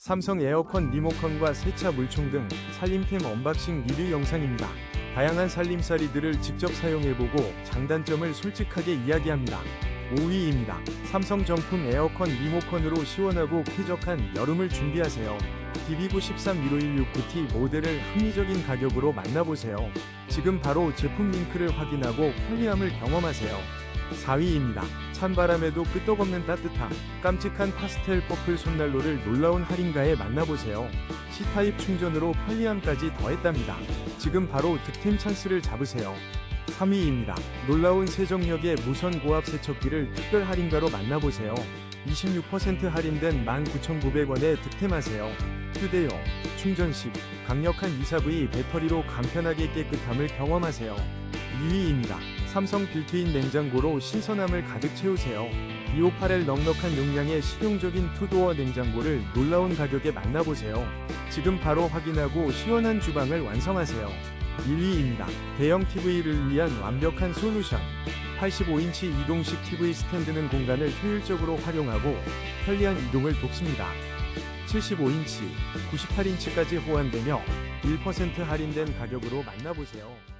삼성 에어컨 리모컨과 세차 물총 등 살림템 언박싱 리뷰 영상입니다. 다양한 살림살이들을 직접 사용해보고 장단점을 솔직하게 이야기합니다. 5위입니다. 삼성 정품 에어컨 리모컨으로 시원하고 쾌적한 여름을 준비하세요. DB93151690T 모델을 합리적인 가격으로 만나보세요. 지금 바로 제품 링크를 확인하고 편리함을 경험하세요. 4위입니다. 찬바람에도 끄떡없는 따뜻함, 깜찍한 파스텔 퍼플 손난로를 놀라운 할인가에 만나보세요. C타입 충전으로 편리함까지 더했답니다. 지금 바로 득템 찬스를 잡으세요. 3위입니다. 놀라운 세정력의 무선 고압 세척기를 특별 할인가로 만나보세요. 26% 할인된 19,900원에 득템하세요. 휴대용, 충전식, 강력한 24V 배터리로 간편하게 깨끗함을 경험하세요. 2위입니다. 삼성 빌트인 냉장고로 신선함을 가득 채우세요. 258L 넉넉한 용량의 실용적인 투도어 냉장고를 놀라운 가격에 만나보세요. 지금 바로 확인하고 시원한 주방을 완성하세요. 1위입니다. 대형 TV를 위한 완벽한 솔루션. 85인치 이동식 TV 스탠드는 공간을 효율적으로 활용하고 편리한 이동을 돕습니다. 75인치, 98인치까지 호환되며 1% 할인된 가격으로 만나보세요.